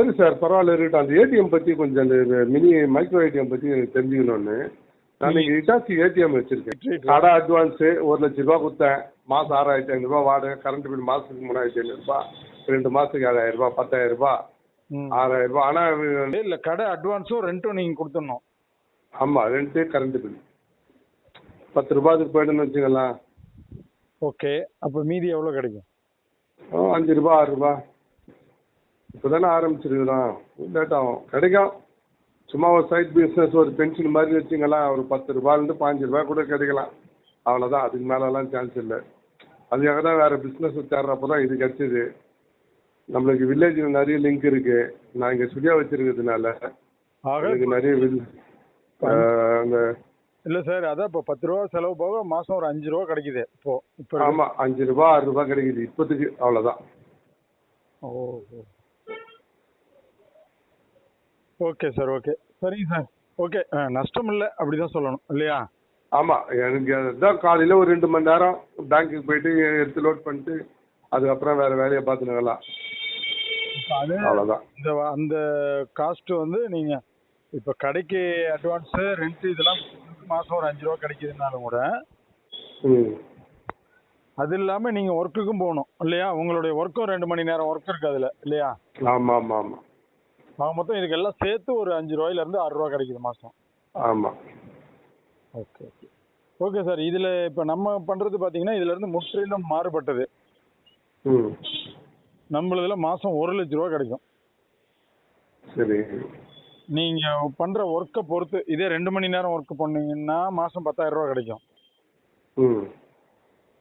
சரி சார் பரவாயில்ல இருக்கட்டும். அந்த ஏடிஎம் பற்றி கொஞ்சம் அந்த மினி மைக்ரோ ஏடிஎம் பற்றி எனக்கு தெரிஞ்சுக்கணும்னு. நான் இங்கே இட்டாச்சி ஏடிஎம் வச்சுருக்கேன். கடை அட்வான்ஸு ஒரு லட்ச ரூபா கொடுத்தேன். மாதம் ஆறாயிரத்தி ஐநூறுரூவா வாடகை. கரண்ட் பில் மாதத்துக்கு மூணாயிரத்தி ஐநூறுரூபா ரெண்டு மாதத்துக்கு ஏழாயிரம் ரூபாய் பத்தாயிரம் ரூபாய். ம். ஆறாயிரம் ரூபாய். ஆனால் இல்ல கடை அட்வான்ஸும் ரெண்ட்டும் நீங்க கொடுத்துடணும். ஆமாம் ரெண்டு கரண்ட் பில் பத்து ரூபாய்க்கு போய்ட்டுன்னு வச்சுங்களேன் ஓகே. அப்ப மீதி எவ்வளவு கிடைக்கும்? அஞ்சு ரூபா ஆறு ரூபா இப்போ தானே ஆரம்பிச்சிருக்கிறோம் லேட் ஆகும் கிடைக்கும். சும்மா ஒரு சைட் பிஸ்னஸ் ஒரு பென்ஷன் மாதிரி வச்சுங்களேன் ஒரு பத்து ரூபாயிலேருந்து பாஞ்சு ரூபாய் கூட கிடைக்கலாம். அவ்வளோதான் அதுக்கு மேலெல்லாம் சான்ஸ் இல்லை. அதுக்காக தான் வேறு பிஸ்னஸ் தேடுறப்போ தான் இது கிடச்சிது. நம்மளுக்கு வில்லேஜில் நிறைய லிங்க் இருக்குது நான் இங்கே ஸ்டுடியோ வச்சிருக்கிறதுனால எனக்கு நிறைய வில் அந்த இல்ல சார் அதான் இப்போ பத்து ரூபா செலவு போக மாசம் ஒரு அஞ்சு ரூபா கிடைக்குது. இப்போ இப்போ ஆமாம் அஞ்சு ரூபா ஆறு ரூபா கிடைக்குது. இப்போதைக்கு அவ்வளோதான் ஓ. Okay sir okay. சரிங்க சார். ஓகே நஷ்டம் இல்லை அப்படிதான் சொல்லணும் இல்லையா? ஆமாம் எனக்கு அதுதான் காலையில் ஒரு ரெண்டு மணி நேரம் பேங்க்குக்கு போயிட்டு எடுத்து லோட் பண்ணிட்டு அதுக்கப்புறம் வேறு வேலையை பார்த்துனுங்கலாம் அவ்வளோதான் இந்த அந்த காஸ்ட் வந்து நீங்க இப்ப கடைக்கு அட்வான்ஸ் ரெண்ட் இதெல்லாம் மாசம் ஒரு அஞ்சு ரூபா கிடைக்குதுனாலும் கூட ம். அது இல்லாம நீங்க ஒர்க்குக்கும் போகணும் இல்லையா? உங்களுடைய ஒர்க்கும் ரெண்டு மணி நேரம் ஒர்க் இருக்கு அதுல இல்லையா? ஆமாம் ஆமாம் ஆமாம் ஆக மொத்தம் இதுக்கெல்லாம் சேர்த்து ஒரு அஞ்சு ரூபாயில இருந்து ஆறு ரூபா கிடைக்குது மாசம். ஆமாம் ஓகே ஓகே. ஓகே சார் இதுல இப்ப நம்ம பண்றது பாத்தீங்கன்னா இதுல இருந்து முற்றிலும் மாறுபட்டது. நம்மளதுல மாசம் ஒரு லட்ச ரூபா கிடைக்கும். சரி. நீங்க பண்ற ஒர்க்கை பொறுத்து இதே ரெண்டு மணி நேரம் ஒர்க் பண்ணீங்கன்னா மாசம் பத்தாயிரம் ரூபா கிடைக்கும்.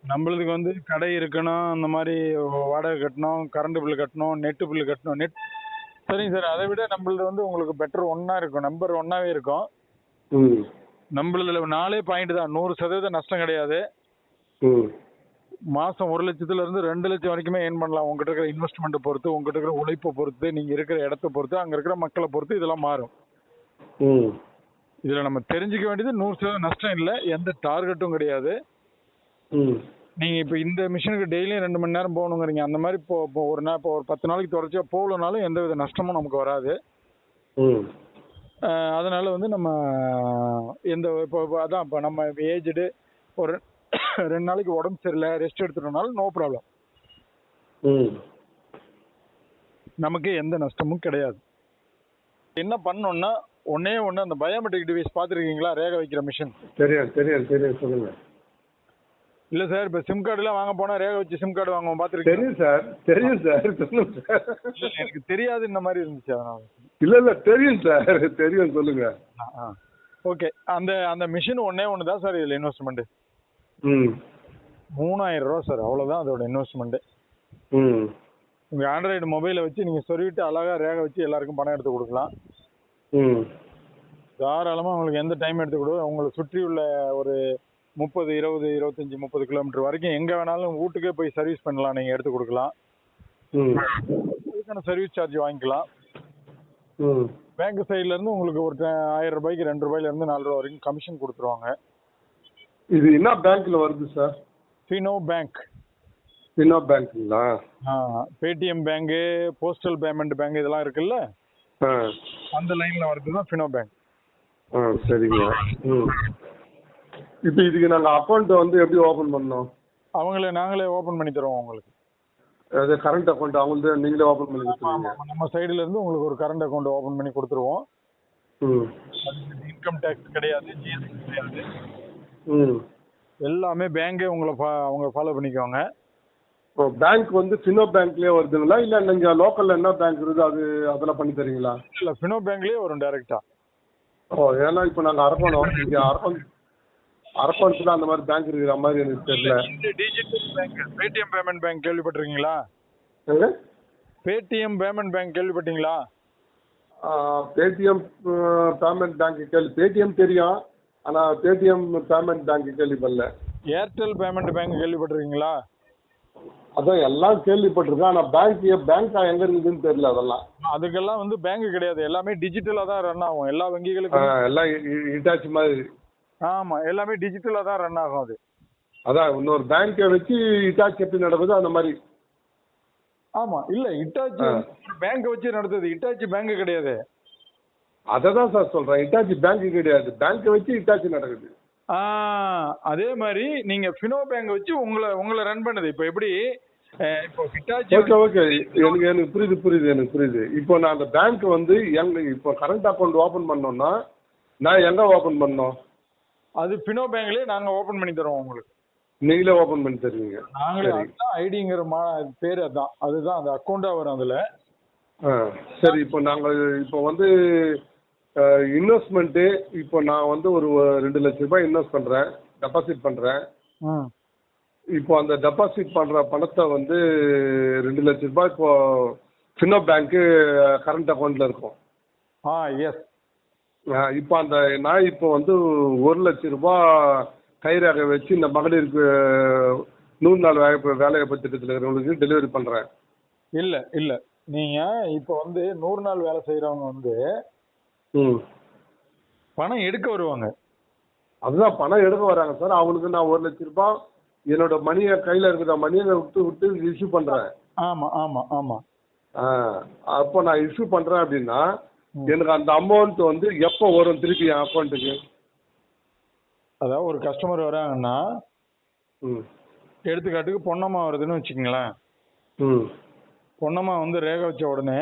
நம்மளுக்கு வந்து கடை இருக்கணும் அந்த மாதிரி வாடகை கட்டணும் கரண்ட் பில் கட்டணும் நெட்டு பில் கட்டணும் நெட் சரிங்க சார். அதை விட நம்மளது வந்து உங்களுக்கு பெட்டர் ஒன்னா இருக்கும். நம்பர் ஒன்னாவே இருக்கும். நம்மளதுல நாலே பாயிண்ட் தான். நூறு சதவீதம் நஷ்டம் கிடையாது. மாசம் ஒரு லட்சத்துல இருந்து ரெண்டு லட்சம் வரைக்குமே ஏர்ன் பண்ணலாம். உங்ககிட்ட இருக்கிற இன்வெஸ்ட்மெண்ட்டை பொறுத்து உங்ககிட்ட இருக்கிற உழைப்பை பொறுத்து நீங்க இருக்கிற இடத்த பொறுத்து அங்க இருக்கிற மக்களை பொறுத்து இதெல்லாம் மாறும். இதுல நம்ம தெரிஞ்சுக்க வேண்டியது நூறு சதவீதம் நஷ்டம் இல்லை. எந்த டார்கெட்டும் கிடையாது. நீங்க இப்ப இந்த மிஷினுக்கு டெய்லியும் ரெண்டு மணி நேரம் போகணுங்கிறீங்க. அந்த மாதிரி இப்போ இப்போ ஒரு நாள் இப்போ ஒரு பத்து நாளைக்கு தொடர்ச்சியா போகலனாலும் எந்த வித நஷ்டமும் நமக்கு வராது. அதனால வந்து நம்ம எந்த இப்போ அதான் இப்போ நம்ம ஏஜ்டு ஒரு ரெண்டு நாளைக்கு உடம்பு சரியில்லை ரெஸ்ட் எடுத்துட்டோம்னாலும் நோ ப்ராப்ளம் நமக்கு எந்த நஷ்டமும் கிடையாது. என்ன பண்ணோம்னா ஒன்னே ஒன்று அந்த பயோமெட்ரிக் டிவைஸ் பார்த்துருக்கீங்களா? ரேக வைக்கிற மிஷின் தெரியும் தெரியும் தெரியும் சொல்லுங்கள் இல்லை சார் இப்போ சிம் கார்டுலாம் வாங்க போனால் ரேக வச்சு சிம் கார்டு வாங்குவோம் பார்த்துருக்கீங்க தெரியும் சார் தெரியும் சார் சொல்லுங்க சார். எனக்கு தெரியாது இந்த மாதிரி இருந்துச்சு அதனால. இல்லை இல்லை தெரியும் சார் தெரியும் சொல்லுங்கள் ஓகே அந்த அந்த மிஷின் ஒன்னே ஒன்று தான் சார் இதில் இன்வெஸ்ட்மெண்ட் ம். மூணாயிரம் ரூபா சார் அவ்வளோதான் அதோட இன்வெஸ்ட்மெண்ட் ம். உங்கள் ஆண்ட்ராய்டு மொபைலை வச்சு நீங்கள் சொருவிட்டு அழகாக ரேக வச்சு எல்லாருக்கும் பணம் எடுத்து கொடுக்கலாம். ம். தாராளமாக உங்களுக்கு எந்த டைம் எடுத்து கொடு உங்களை சுற்றி உள்ள ஒரு முப்பது இருபது இருபத்தஞ்சி முப்பது கிலோமீட்டர் வரைக்கும் எங்கே வேணாலும் வீட்டுக்கே போய் சர்வீஸ் பண்ணலாம். நீங்கள் எடுத்து கொடுக்கலாம். ம். அதுக்கான சர்வீஸ் சார்ஜ் வாங்கிக்கலாம். பேங்க் சைட்லேருந்து உங்களுக்கு ஒரு ஆயிரம் ரூபாய்க்கு ரெண்டு ரூபாயிலேருந்து நாலு ரூபா வரைக்கும் கமிஷன் கொடுத்துருவாங்க. இது என்ன பேங்க்கில் வருது சார் ஃபினோ பேங்க் என்ன பேங்க்குங்களா Paytm bank postal payment bank இதெல்லாம் இருக்குல்ல? அந்த லைனில் வரது தான் ஃபினோ பேங்க் ஆ சரிங்க. ம். இப்போ இதுக்கு நாங்கள் அக்கௌண்ட் வந்து எப்படி ஓப்பன் பண்ணோம் அவங்களே நாங்களே ஓப்பன் பண்ணி தருவோம் உங்களுக்கு. அது கரண்ட் அக்கௌண்ட் அவங்கள்ட்ட நீங்களே ஓப்பன் பண்ணி கொடுத்துருவீங்க. நம்ம சைடுல இருந்து உங்களுக்கு ஒரு கரண்ட் அக்கௌண்ட் ஓப்பன் பண்ணி கொடுத்துருவோம். இன்கம் டேக்ஸ் கிடையாது ஜிஎஸ்டி கிடையாது. ம். எல்லாமே பேங்கே உங்களை அவங்க ஃபாலோ பண்ணிக்குவாங்க. இப்போ பேங்க் வந்து ஃபினோ பேங்க்லேயே வருதுங்களா? இல்லை நீங்கள் லோக்கலில் என்ன பேங்க் இருக்குது? அது அதெல்லாம் பண்ணி தரீங்களா இல்லை ஃபினோ பேங்க்லேயே வரும் டேரெக்டாக ஓ ஏன்னா இப்போ நாங்கள் அரக்கோணம் இங்கே அரக்கோணம் அரக்கோணத்தில் அந்த மாதிரி பேங்க் இருக்கிற மாதிரி எனக்கு தெரியல. Digital bank Paytm payment bank கேள்விப்பட்டிருக்கீங்களா? பேடிஎம் பேமெண்ட் பேங்க் கேள்விப்பட்டீங்களா? பேடிஎம் பேமெண்ட் பேங்க் கேள்வி பேடிஎம் தெரியும் ஆனால் பேடிஎம் பேமெண்ட் பேங்க் கேள்விப்படல. ஏர்டெல் பேமெண்ட் பேங்க் கேள்விப்பட்டிருக்கீங்களா? அதான் எல்லாம் கேள்விப்பட்டிருக்கேன் ஆனால் பேங்க் பேங்க் எங்கே இருக்குதுன்னு தெரியல அதெல்லாம். அதுக்கெல்லாம் வந்து பேங்க் கிடையாது எல்லாமே டிஜிட்டலாக தான் ரன் ஆகும் எல்லா வங்கிகளுக்கும். எல்லாம் இட்டாச்சி மாதிரி. ஆமாம் எல்லாமே டிஜிட்டலாக தான் ரன் ஆகும் அது. அதான் இன்னொரு பேங்க்கை வச்சு இட்டாச்சி எப்படி நடக்குதோ அந்த மாதிரி. ஆமா இல்ல இட்டாச்சி. பேங்க் வச்சு நடத்துது இட்டாச்சி பேங்க் கிடையாது. அதை தான் சார் சொல்றேன். இட்டாச்சி பேங்க் கிடையாது. பேங்க்கை வச்சு இட்டாச்சி நடக்குது. அதே மாதிரி நீங்க ஃபினோ பேங்க் வச்சு உங்களை உங்களை ரன் பண்ணுது. இப்போ எப்படி? இப்போ ஹிட்டாச்சி ஓகே ஓகே எனக்கு எனக்கு புரியுது புரியுது எனக்கு புரியுது. இப்போ நான் அந்த பேங்க் வந்து எங்க இப்போ கரண்ட் அக்கௌண்ட் ஓபன் பண்ணோம்னா நான் எங்க ஓபன் பண்ணோம்? அது ஃபினோ பேங்க்லயே நாங்க ஓபன் பண்ணி தரோம் உங்களுக்கு. நீங்களே ஓபன் பண்ணி தருவீங்க. நாங்களே. அதுதான் ஐடிங்கிற மா பேர் அதான் அதுதான் அந்த அக்கௌண்டா வரும் அதுல. சரி இப்போ நாங்கள் இப்போ வந்து இன்வெஸ்ட்மெண்ட்டு இப்போ நான் வந்து ஒரு ரெண்டு லட்ச ரூபாய் இன்வெஸ்ட் பண்ணுறேன் டெபாசிட் பண்ணுறேன் ம் இப்போ அந்த டெபாசிட் பண்ணுற பணத்தை வந்து ரெண்டு லட்ச ரூபாய் இப்போ ஃபினோ பேங்க்கு கரண்ட் அக்கௌண்ட்டில் இருக்கும். ஆ எஸ் இப்போ அந்த நான் இப்போ வந்து ஒரு லட்ச ரூபாய் கைரேகை வச்சு இந்த மகளிருக்கு நூறு நாள் வேலை வேலைவாய்ப்பு திட்டத்தில் இருக்கிறவங்களுக்கு டெலிவரி பண்ணுறேன் இல்ல இல்ல. நீங்க இப்போ வந்து நூறு நாள் வேலை செய்யறவங்க வந்து ம். பணம் எடுக்க வருவாங்க. அதுதான் பணம் எடுக்க வராங்க சார். அவங்களுக்கு நான் ஒரு லட்ச ரூபாய் என்னோட மணியை கையில் இருக்கிற மணியை விட்டு விட்டு இஷ்யூ பண்ணுறேன் ஆமா ஆமா ஆமா. ஆ அப்போ நான் இஷ்யூ பண்ணுறேன் அப்படின்னா. எனக்கு அந்த அமௌண்ட் வந்து எப்போ வரும் திருப்பி என் அக்கௌண்ட்டுக்கு அதாவது ஒரு கஸ்டமர் வராங்கன்னா எடுத்துக்காட்டுக்கு பொன்னம்மா வருதுன்னு வச்சுக்கங்களேன். பொன்னம்மா வந்து ரேகை வச்ச உடனே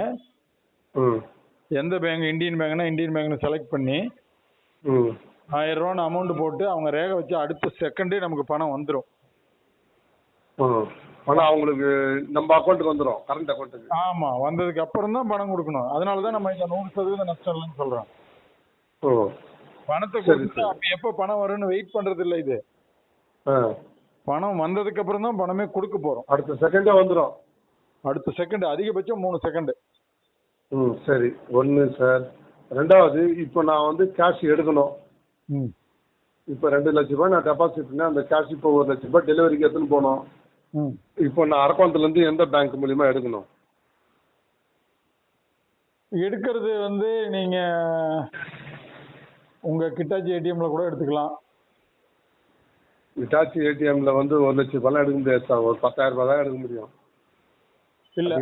எந்த பேங்க் இந்தியன் பேங்க்னா இந்தியன் பேங்க்னு செலக்ட் பண்ணி ஆயிரம் ரூபான்னு அமௌண்ட் போட்டு அவங்க ரேகை வச்சு அடுத்த செகண்டே நமக்கு பணம் வந்துடும் பணம் அவங்களுக்கு நம்ம அக்கௌண்ட்டுக்கு வந்துடும் கரண்ட் அக்கௌண்ட்டுக்கு ஆமா வந்ததுக்கு அப்புறம் தான் பணம் கொடுக்கணும். அதனால தான் நம்ம இந்த நூறு சதவீதம் நஷ்டம் இல்லைன்னு சொல்றோம். ஓ. பணத்தை கொடுத்து. அப்ப எப்ப பணம் வரும்னு வெயிட் பண்றது இல்ல இது. பணம் வந்ததுக்கு அப்புறம் தான் பணமே கொடுக்க போறோம். அடுத்த செகண்டே வந்துடும் அடுத்த செகண்ட் அதிகபட்சம் மூணு செகண்ட் ம் சரி. ஒன்று சார். ரெண்டாவது இப்போ நான் வந்து கேஷ் எடுக்கணும். ம். இப்போ ரெண்டு லட்ச ரூபாய் நான் டெபாசிட் பண்ணேன். அந்த கேஷ் இப்போ ஒரு லட்ச ரூபாய் டெலிவரிக்கு எடுத்துன்னு போகணும் ம் இப்போ நான் அரக்கோணத்துலேருந்து எந்த பேங்க் மூலியமா எடுக்கணும்? எடுக்கிறது வந்து நீங்க உங்க கிட்டாச்சி ஏடிஎம்ல கூட எடுத்துக்கலாம். இட்டாச்சி ஏடிஎம்ல வந்து ஒரு லட்ச ரூபாய்லாம் எடுக்க முடியாது சார். ஒரு பத்தாயிரம் ரூபாய் தான் எடுக்க முடியும். இல்ல.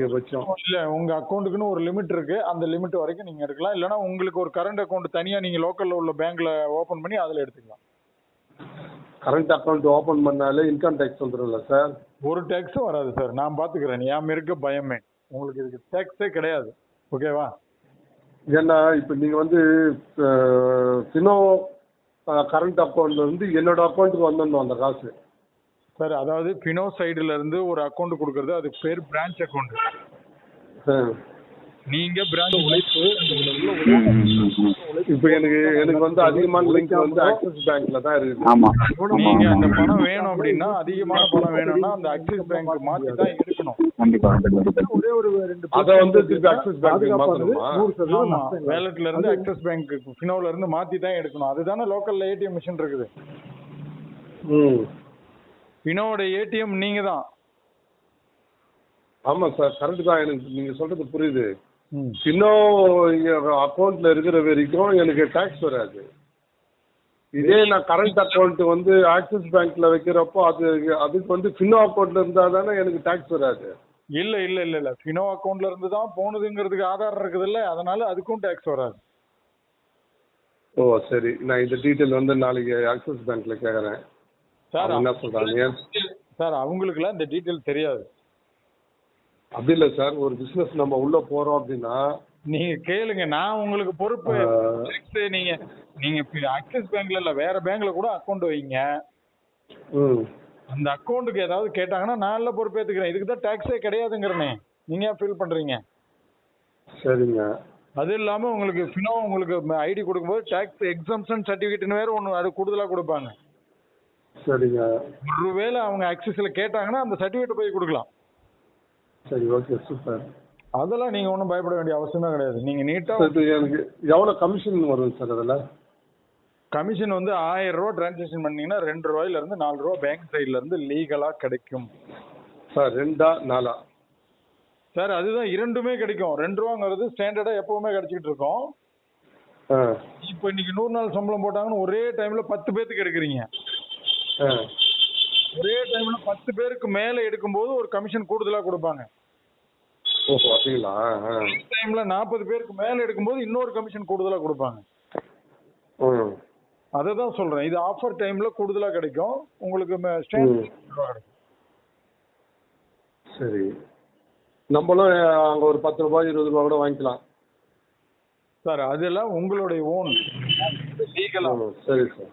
இல்ல உங்க அக்கௌண்ட்டுக்குன்னு ஒரு லிமிட் இருக்கு. அந்த லிமிட் வரைக்கும் நீங்க எடுக்கலாம். இல்லனா உங்களுக்கு ஒரு கரண்ட் அக்கௌண்ட் தனியா நீங்க லோக்கல்ல உள்ள பேங்க்ல ஓபன் பண்ணி அதுல எடுத்துக்கலாம். கரண்ட் அக்கௌண்ட் ஓப்பன் பண்ணாலே இன்கம் டேக்ஸ் வந்துடும்ல சார் ஒரு டேக்ஸும் வராது சார் நான் பாத்துக்கிறேன். ஏன் இருக்க பயமே உங்களுக்கு இதுக்கு டேக்ஸே கிடையாது. ஓகேவா ஏன்னா இப்போ நீங்கள் வந்து ஃபினோ கரண்ட் அக்கௌண்ட்ல இருந்து என்னோட அக்கௌண்ட்டுக்கு வந்துடணும் அந்த காசு. சார் அதாவது பினோ சைடுல இருந்து ஒரு அக்கௌண்ட் கொடுக்கறது அது பேர் பிரான்ச் அக்கௌண்ட் ஆ. நீங்க பிரான்ச் உழைப்பு இப்போ எனக்கு எனக்கு வந்து அதிகமான லிங்க் வந்து ஆக்சிஸ் பேங்க்ல தான் இருக்குது ஆமா. நீங்க அந்த பணம் வேணும் அப்படின்னா அதிகமான பணம் வேணும்னா அந்த ஆக்சிஸ் பேங்க் மாத்தி தான் எடுக்கணும். கண்டிப்பா கண்டிப்பா ஒரே ஒரு ரெண்டு அதை வந்து திருப்பி ஆக்சிஸ் பேங்க் சதவீதம் ஆமா. வேலட்ல இருந்து ஆக்சிஸ் பேங்க் பினோல இருந்து மாத்தி தான் எடுக்கணும். அதுதானே லோக்கல்ல ஏடிஎம் மிஷின் இருக்குது. ம். பினோட ஏடிஎம் நீங்க தான் ஆமாம் சார் கரெக்ட் தான். எனக்கு நீங்கள் சொல்றது புரியுது. இன்னும் அக்கௌண்ட்ல இருக்கிற வரைக்கும் எனக்கு டேக்ஸ் வராது. இதே நான் கரண்ட் அக்கௌண்ட் வந்து ஆக்சிஸ் பேங்க்ல வைக்கிறப்போ அது அதுக்கு வந்து ஃபினோ அக்கௌண்ட்ல இருந்தா தானே எனக்கு டேக்ஸ் வராது. இல்ல இல்ல இல்ல இல்ல. பினோ அக்கௌண்ட்ல இருந்து தான் போனதுங்கிறதுக்கு ஆதாரம் இருக்குது இல்ல. அதனால அதுக்கும் டேக்ஸ் வராது. ஓ சரி. நான் இந்த டீட்டெயில் வந்து நாளைக்கு ஆக்சிஸ் பேங்க்ல கேட்குறேன் சார் என்ன சொல்றாங்க? சார் அவங்களுக்குலாம் இந்த டீட்டெயில் தெரியாது. அப்படி இல்லை சார் ஒரு பிசினஸ் நம்ம உள்ள போறோம் அப்படின்னா நீங்க கேளுங்க நான் உங்களுக்கு பொறுப்பு Next நீங்க நீங்க ஆக்சிஸ் பேங்க்ல இல்ல வேற பேங்க்ல கூட அக்கௌண்ட் வைங்க. ம். அந்த அக்கௌண்ட்டுக்கு ஏதாவது கேட்டாங்கன்னா நான் எல்லாம் பொறுப்பேத்துக்கிறேன் இதுக்கு தான் டேக்ஸே கிடையாதுங்கிறனே. நீங்க ஏன் ஃபீல் பண்றீங்க? சரிங்க. அது இல்லாம உங்களுக்கு ஃபினோ உங்களுக்கு ஐடி கொடுக்கும்போது டேக்ஸ் எக்ஸம்ஷன் சர்டிஃபிகேட்னு வேற ஒன்று அது கூடுதலா கொடுப்பாங்க. சரிங்க. ஒருவேளை அவங்க ஆக்சிஸ்ல கேட்டாங்கன்னா அந்த சர்டிஃபிகேட் போய் கொடுக்கலாம். சரி ஓகே சூப்பர் அதெல்லாம் நீங்க ஒன்றும் பயப்பட வேண்டிய அவசியமே கிடையாது. நீங்க நீட்டா எனக்கு எவ்வளோ கமிஷன் வரும் சார் அதில்? கமிஷன் வந்து ஆயிரம் ரூபா டிரான்சாக்ஷன் பண்ணீங்கன்னா ரெண்டு ரூபாயில இருந்து நாலு ரூபா பேங்க் சைடுல இருந்து லீகலா கிடைக்கும். சார் ரெண்டா நாலா? சார் அதுதான் இரண்டுமே கிடைக்கும். ரெண்டு ரூபாங்கிறது ஸ்டாண்டர்டா எப்பவுமே கிடைச்சிக்கிட்டு இருக்கோம். இப்போ இன்னைக்கு நூறு நாள் சம்பளம் போட்டாங்கன்னு ஒரே டைம்ல பத்து பேத்துக்கு எடுக்கிறீங்க. ஒரே டைம்ல பத்து பேருக்கு மேல எடுக்கும்போது ஒரு கமிஷன் கூடுதலா கொடுப்பாங்க. ஓஹோ அப்படிங்களா? டைம்ல நாற்பது பேருக்கு மேல எடுக்கும்போது இன்னொரு கமிஷன் கூடுதலா கொடுப்பாங்க. அதை தான் சொல்றேன். இது ஆஃபர் டைம்ல கூடுதலா கிடைக்கும். உங்களுக்கு சரி. நம்மளும் அங்கே ஒரு பத்து ரூபாய் இருபது ரூபா கூட வாங்கிக்கலாம். சார் அதெல்லாம் உங்களுடைய ஓன் சரி சார்.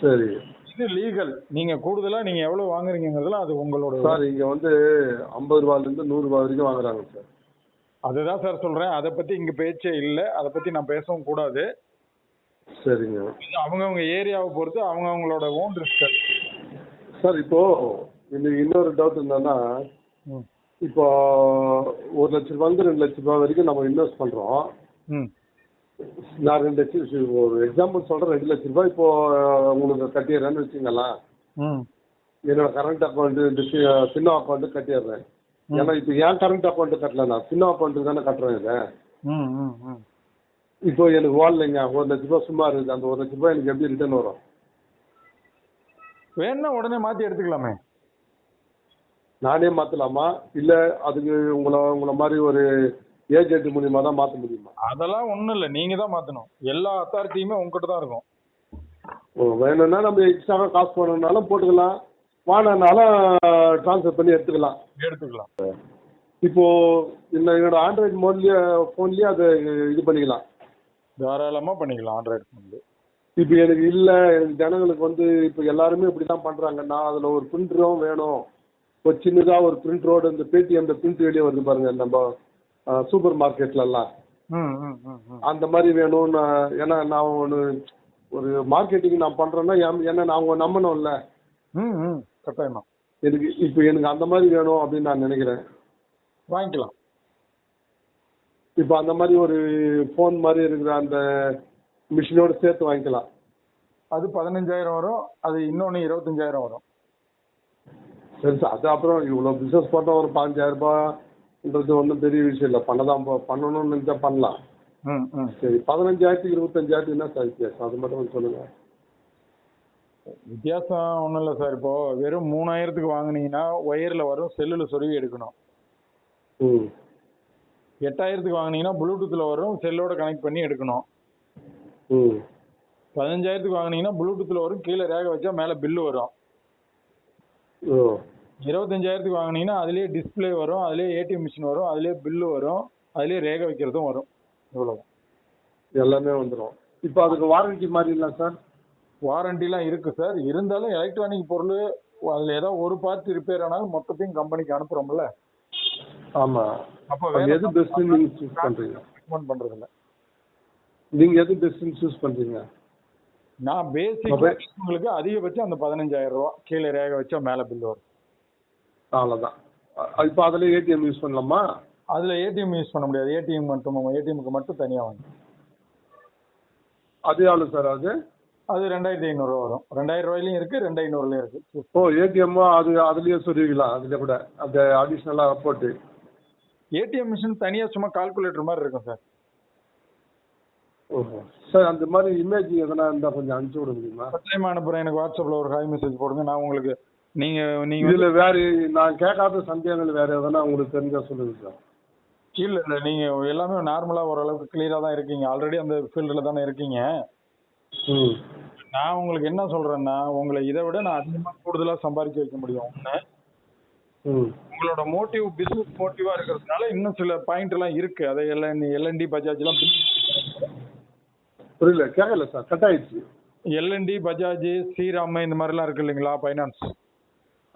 சரி. இது லீகல் நீங்க கூடுதலா நீங்க எவ்வளவு வாங்குறீங்கிறதுல அது உங்களோட சார் இங்கே வந்து ஐம்பது ரூபாயிலேருந்து நூறுரூவா வரைக்கும் வாங்குறாங்க சார். அதுதான் சார் சொல்றேன். அதை பத்தி இங்க பேச்சே இல்ல. அதை பத்தி நான் பேசவும் கூடாது. சரிங்க. அவங்கவங்க ஏரியாவை பொறுத்து அவங்கவங்களோட ஓன் ரிஸ்க் சார் இப்போ இன்னைக்கு இன்னொரு டவுட் என்னன்னா இப்போ ஒரு லட்ச ரூபாய்க்கு ரெண்டு லட்ச ரூபாய் வரைக்கும் நம்ம இன்வெஸ்ட் பண்ணுறோம் ம். நான் ரெண்டு லட்சம் ஒரு எக்ஸாம்பிள் சொல்கிறேன் ரெண்டு லட்ச ரூபாய் இப்போ உங்களுக்கு கட்டிடுறேன்னு வச்சுங்களேன். என்னோட கரண்ட் அக்கௌண்ட் இந்த சின்ன அக்கௌண்ட் கட்டிடுறேன். ஏன்னா இப்போ ஏன் கரண்ட் அக்கௌண்ட் கட்டல நான் சின்ன அக்கௌண்ட்டுக்கு தானே கட்டுறேன் இதை. இப்போ எனக்கு ஓடலைங்க ஒரு லட்ச ரூபாய் சும்மா இருக்குது. அந்த ஒரு லட்ச ரூபாய் எனக்கு எப்படி ரிட்டர்ன் வரும்? வேணா உடனே மாத்தி எடுத்துக்கலாமே. நானே மாற்றலாமா இல்லை அதுக்கு உங்களை உங்களை மாதிரி ஒரு ஏஜென்ட் மூலியமா தான் மாற்ற முடியுமா? அதெல்லாம் ஒண்ணும் இல்ல. நீங்க தான் மாத்தணும். எல்லா அத்தாரிட்டியுமே உங்ககிட்ட தான் இருக்கும். வேணும்னா நம்ம எக்ஸ்ட்ராவாக காசு போடணுன்னாலும் போட்டுக்கலாம். வாங்கினாலும் ட்ரான்ஸ்ஃபர் பண்ணி எடுத்துக்கலாம். எடுத்துக்கலாம். இப்போ என்னோட ஆண்ட்ராய்டு மோட்லேயே ஃபோன்லேயே அதை இது பண்ணிக்கலாம். தாராளமா பண்ணிக்கலாம் ஆண்ட்ராய்டு ஃபோன்ல இப்போ எனக்கு இல்லை. எனக்கு ஜனங்களுக்கு வந்து இப்போ எல்லாருமே இப்படி தான் பண்ணுறாங்க நான் அதில் ஒரு பிரிண்டரும் வேணும். ஒரு சின்னதாக ஒரு பிரிண்டரோட இந்த பேடிஎம் பிரிண்ட் வெளியே வருது பாருங்க நம்ம சூப்பர் மார்க்கெட்லலாம். அந்த மாதிரி வேணும் நான் ஏன்னா நான் ஒன்று ஒரு மார்க்கெட்டிங் நான் பண்ணுறேன்னா ஏன்னா நான் அவங்க நம்பணும்ல. கட்டாயமா. எனக்கு இப்போ எனக்கு அந்த மாதிரி வேணும் அப்படின்னு நான் நினைக்கிறேன். வாங்கிக்கலாம். இப்போ அந்த மாதிரி ஒரு ஃபோன் மாதிரி இருக்கிற அந்த மிஷினோட சேர்த்து வாங்கிக்கலாம். அது பதினஞ்சாயிரம் வரும் அது இன்னொன்னு இருபத்தஞ்சாயிரம் வரும். சரி சார் அது அப்புறம் இவ்வளோ பிஸ்னஸ் பண்ணால் ஒரு பாஞ்சாயிரம் ரூபாய்ன்றது ஒன்றும் பெரிய விஷயம் இல்லை. பண்ண தான் போ- பண்ணணும்னு நினச்சா பண்ணலாம். சரி பதினஞ்சாயிரத்துக்கு இருபத்தஞ்சாயிரத்துக்கு என்ன சார் வித்தியாசம்? அது மட்டும் கொஞ்சம் சொல்லுங்கள் வித்தியாசம் ஒன்றும் இல்லை சார். இப்போ வெறும் மூணாயிரத்துக்கு வாங்குனீங்கன்னா ஒயரில் வரும் செல்லில் சொருவி எடுக்கணும். ம். எட்டாயிரத்துக்கு வாங்குனீங்கன்னா ப்ளூடூத்தில் வரும் செல்லோட கனெக்ட் பண்ணி எடுக்கணும். ம். பதினஞ்சாயிரத்துக்கு வாங்குனீங்கன்னா ப்ளூடூத்தில் வரும் கீழே ரேக வச்சா மேலே பில்லு வரும். ஓ. இருபத்தஞ்சாயிரத்துக்கு வாங்குனீங்கன்னா அதுலேயே டிஸ்ப்ளே வரும் அதுலேயே ஏடிஎம் மிஷின் வரும் அதுலேயே பில்லு வரும் அதுலேயே ரேக வைக்கிறதும் வரும். இவ்வளோ எல்லாமே வந்துடும் இப்போ அதுக்கு வாரண்டி மாதிரி இல்லை சார் வாரண்டிலாம் இருக்கு சார் இருந்தாலும் எலக்ட்ரானிக் பொருள் அதில் ஏதோ ஒரு பார்ட் ரிப்பேர் ஆனாலும் மொத்தத்தையும் கம்பெனிக்கு அனுப்புறோம்ல. ஆமாம் அப்போ எது பெஸ்ட்டுன்னு நீங்கள் சூஸ் பண்ணுறீங்க ரெக்கமெண்ட் நீங்கள் எது பெஸ்ட்டுன்னு சூஸ் பண்ணுறீங்க நான் பேசிக் உங்களுக்கு அதிகபட்சம் அந்த பதினஞ்சாயிரம் ரூபா. கீழே ரேக வச்சா மேலே பில் வரும். அவ்வளோதான் இப்போ அதில் ஏடிஎம் யூஸ் பண்ணலாமா? அதுல ஏடிஎம் யூஸ் பண்ண முடியாது. ஏடிஎம் மட்டும் ஏடிஎம்க்கு மட்டும் தனியா வாங்க. அது எவ்வளோ சார் அது? அது ரெண்டாயிரத்தி ஐநூறுரூவா வரும். ரெண்டாயிரம் ரூபாயிலையும் இருக்கு ரெண்டு ஐநூறுலையும் இருக்கு. ஓ ஏடிஎம் அது அதுலேயே சொல்லிக்கலாம் அதில் கூட அந்த அடிஷ்னலாக போட்டு. ஏடிஎம் மிஷின் தனியா சும்மா கால்குலேட்டர் மாதிரி இருக்கும் சார் ஓஹோ. சார் அந்த மாதிரி இமேஜ் எதனா இருந்தால் கொஞ்சம் அனுப்பிச்சி விட முடியுமா? கட்டாயமா அனுப்புறேன். எனக்கு வாட்ஸ்அப்ல ஒரு ஹாய் மெசேஜ் போடுங்க. நான் உங்களுக்கு நீங்க நீங்க இதில் வேறு நான் கேட்காத சந்தேகங்கள் வேறு எதனா உங்களுக்கு தெரிஞ்சா சொல்லுங்கள் சார். இல்ல இல்ல நீங்க எல்லாமே நார்மலா ஓரளவுக்கு கிளியரா தான் இருக்கீங்க. ஆல்ரெடி அந்த ஃபீல்டில் தானே இருக்கீங்க. ம். நான் உங்களுக்கு என்ன சொல்றேன்னா உங்களை இதை விட நான் அதிகமா கூடுதலா சம்பாதிக்க வைக்க முடியும். ஒண்ணு ம். உங்களோட மோட்டிவ் பிசினஸ் மோட்டிவா இருக்கிறதுனால இன்னும் சில பாயிண்ட் எல்லாம் இருக்கு. அதை எல்லாம் எல்என்டி பஜாஜ் எல்லாம் புரியல கேட்கல சார். கட் ஆயிடுச்சு. L N T Bajaj Shriram இந்த மாதிரிலாம் இருக்கு இல்லைங்களா ஃபைனான்ஸ்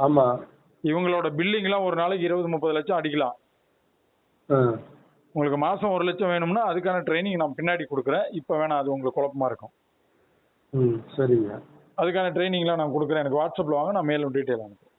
ஆமாம் இவங்களோட பில்லிங்லாம் ஒரு நாளைக்கு இருபது முப்பது லட்சம் அடிக்கலாம். உங்களுக்கு மாசம் ஒரு லட்சம் வேணும்னா அதுக்கான ட்ரைனிங் நான் பின்னாடி கொடுக்குறேன். இப்போ வேணாம் அது உங்களுக்கு குழப்பமா இருக்கும். ம் சரிங்க. அதுக்கான ட்ரைனிங்லாம் நான் கொடுக்குறேன். எனக்கு வாட்ஸ்அப்ல வாங்க நான் மேலும் டீட்டெயில் அனுப்புறேன்.